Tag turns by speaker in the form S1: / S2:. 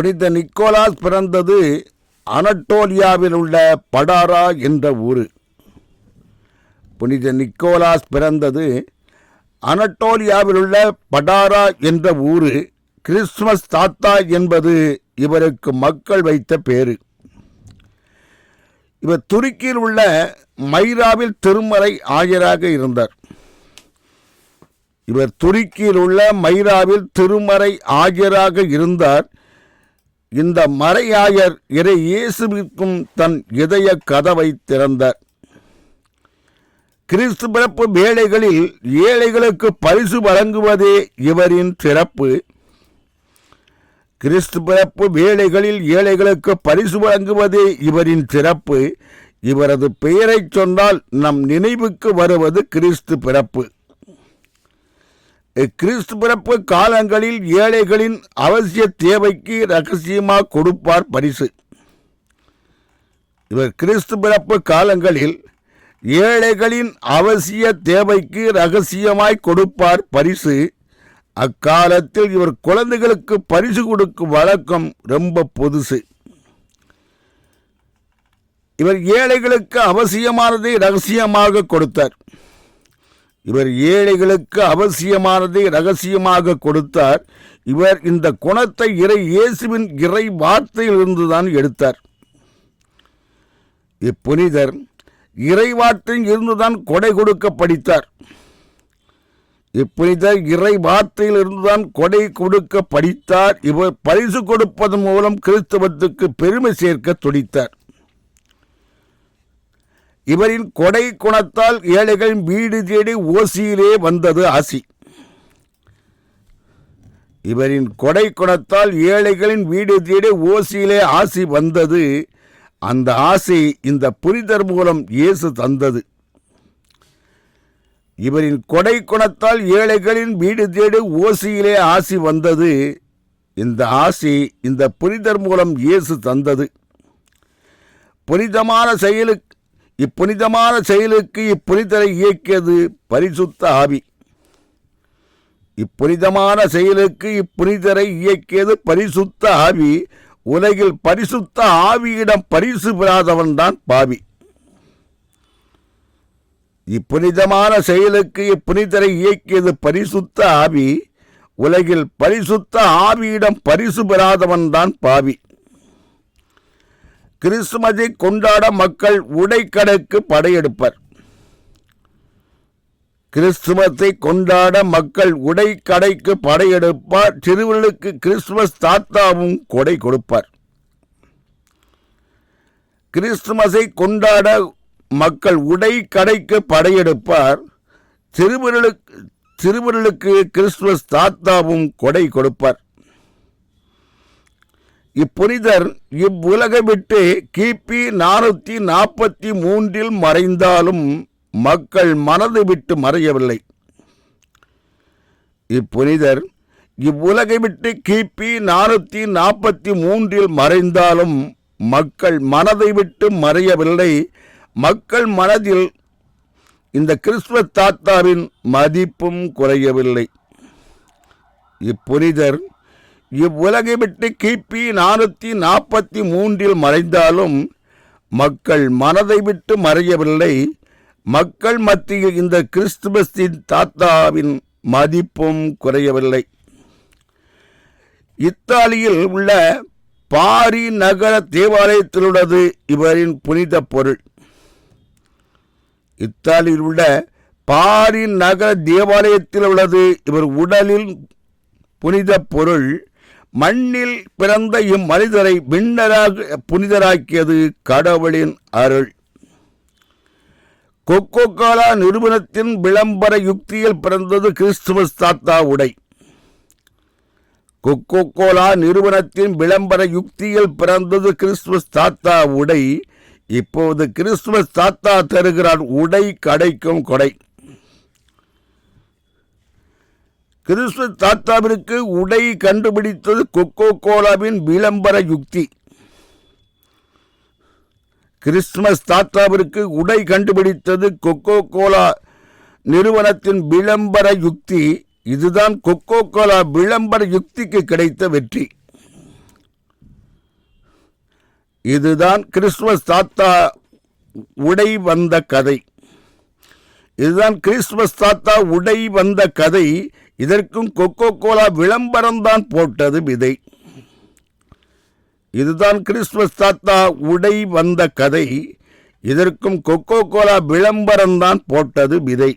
S1: புனித நிக்கோலாஸ் பிறந்தது அனட்டோலியாவில் உள்ள படாரா என்ற ஊர். புனித நிக்கோலாஸ் பிறந்தது அனட்டோலியாவில் உள்ள படாரா என்ற ஊர். கிறிஸ்துமஸ் தாத்தா என்பது இவருக்கு மக்கள் வைத்த பேரு. இவர் துருக்கியில் உள்ள மைராவில் திருமறை ஆயராக இருந்தார். இவர் துருக்கியில் உள்ள மைராவில் திருமறை ஆஜராக இருந்தார். இந்த மறையாயர் இறை இயேசுவிற்கும் தன் இதய கதவை திறந்தார் கிறிஸ்து பிறப்பு வேளைகளில் ஏழைகளுக்கு பரிசு வழங்குவதே இவரின் சிறப்பு. கிறிஸ்து பிறப்பு வேளைகளில் ஏழைகளுக்கு பரிசு வழங்குவதே இவரின் சிறப்பு. இவரது பெயரைச் சொன்னால் நம் நினைவுக்கு வருவது கிறிஸ்து பிறப்பு. கிறிஸ்து பிறப்பு காலங்களில் ஏழைகளின் அவசிய தேவைக்கு ரகசியமாக கொடுப்பார் பரிசு. இவர் கிறிஸ்து பிறப்பு காலங்களில் ஏழைகளின் அவசிய தேவைக்கு ரகசியமாய் கொடுப்பார் பரிசு. அக்காலத்தில் இவர் குழந்தைகளுக்கு பரிசு கொடுக்கும் வழக்கம் ரொம்ப பொதுசு. இவர் ஏழைகளுக்கு அவசியமானதை ரகசியமாக கொடுத்தார். இவர் ஏழைகளுக்கு அவசியமானதை ரகசியமாக கொடுத்தார். இவர் இந்த குணத்தை இறை இயேசுவின் இறை வார்த்தையிலிருந்துதான் எடுத்தார். இப்புனிதர் இறை வார்த்தையில் இருந்துதான் கொடை கொடுக்க படித்தார். இப்புனிதர் இறை வார்த்தையில் இருந்துதான் கொடை கொடுக்க படித்தார். இவர் பரிசு கொடுப்பதன் மூலம் கிறிஸ்தவத்துக்கு பெருமை சேர்க்க துடித்தார். இவரின் கொடை குணத்தால் ஏழைகளின் வீடு தேடி ஓசியிலே வந்தது ஆசி. இவரின் கொடை குணத்தால் ஏழைகளின் வீடு தேடி ஓசியிலே ஆசி வந்தது. அந்த ஆசை இந்த புரிதர் மூலம் இயேசு தந்தது. இவரின் கொடை குணத்தால் ஏழைகளின் வீடு தேடி ஓசியிலே ஆசி வந்தது. இந்த ஆசி இந்த புரிதர் மூலம் இயேசு தந்தது. புனிதமான செயலுக்கு இப்புனிதமான செயலுக்கு இப்புனிதரை இயக்கியது பரிசுத்த ஆவி. இப்புனிதமான செயலுக்கு இப்புனிதரை இயக்கியது பரிசுத்த ஆவி. உலகில் பரிசுத்த ஆவியிடம் பரிசு பெறாதவன் தான் பாவி. இப்புனிதமான செயலுக்கு இப்புனிதரை இயக்கியது பரிசுத்த ஆவி. உலகில் பரிசுத்த ஆவியிடம் பரிசு பெறாதவன் தான் பாவி. கிறிஸ்துமஸை கொண்டாட மக்கள் உடைக்கடைக்கு படையெடுப்பர். கிறிஸ்துமஸை கொண்டாட மக்கள் உடைக்கடைக்கு படையெடுப்பார். சிறுவர்களுக்கு கிறிஸ்துமஸ் தாத்தாவும் கொடை கொடுப்பார். கிறிஸ்துமஸை கொண்டாட மக்கள் உடை கடைக்கு படையெடுப்பார். சிறுவர்களுக்கு சிறுவர்களுக்கு கிறிஸ்துமஸ் தாத்தாவும் கொடை கொடுப்பார். இப்புனிதர் இவ்வுலகை விட்டு கிபி நானூற்றி நாற்பத்தி மூன்றில் மறைந்தாலும் மக்கள் மனது விட்டு மறையவில்லை. இப்புனிதர் இவ்வுலகை விட்டு கிபி நானூற்றி நாற்பத்தி மூன்றில் மறைந்தாலும் மக்கள் மனதை விட்டு மறையவில்லை. மக்கள் மனதில் இந்த கிறிஸ்துவ தாத்தாவின் மதிப்பும் குறையவில்லை. இப்புனிதர் இவ்வுலகை விட்டு கிபி நானூற்றி நாற்பத்தி மூன்றில் மறைந்தாலும் மக்கள் மனதை விட்டு மறையவில்லை. மக்கள் மத்தியில் இந்த கிறிஸ்துமஸின் தாத்தாவின் மதிப்பும் குறையவில்லை. இத்தாலியில் உள்ள பாரி நகர தேவாலயத்தில் உள்ளது இவரின் புனித பொருள். இத்தாலியில் உள்ள பாரி நகர தேவாலயத்தில் உள்ளது இவர் உடலில் புனித பொருள். மண்ணில் பிறந்த இம்மனிதரை விண்ணராக புனிதராக்கியது கடவுளின் அருள். கொக்கோ கோலா நிறுவனத்தின் விளம்பர யுக்தியில் பிறந்தது கிறிஸ்துமஸ் தாத்தா உடை. கொக்கோ கோலா நிறுவனத்தின் விளம்பர யுக்தியில் பிறந்தது கிறிஸ்துமஸ் தாத்தா உடை. இப்போது கிறிஸ்துமஸ் தாத்தா தருகிறார் உடை கடைக்கும் கொடை. கிறிஸ்து தாத்தாவிற்கு உடை கண்டுபிடித்தது கொக்கோ கோலாவின் விளம்பர யுக்தி. கிறிஸ்துமஸ் தாத்தாவிற்கு உடை கண்டுபிடித்தது கொக்கோ கோலா நிறுவனத்தின் விளம்பர யுக்தி. இதுதான் கொக்கோ கோலா விளம்பர யுக்திக்கு கிடைத்த வெற்றி. இதுதான் கிறிஸ்துமஸ் தாத்தா உடை வந்த கதை. இதுதான் கிறிஸ்துமஸ் தாத்தா உடை வந்த கதை. இதற்கும் கொக்கோ கோலா விளம்பரம்தான் போட்டது விதை. இதுதான் கிறிஸ்துமஸ் தாத்தா உடை வந்த கதை. இதற்கும் கொக்கோ கோலா விளம்பரம்தான் போட்டது விதை.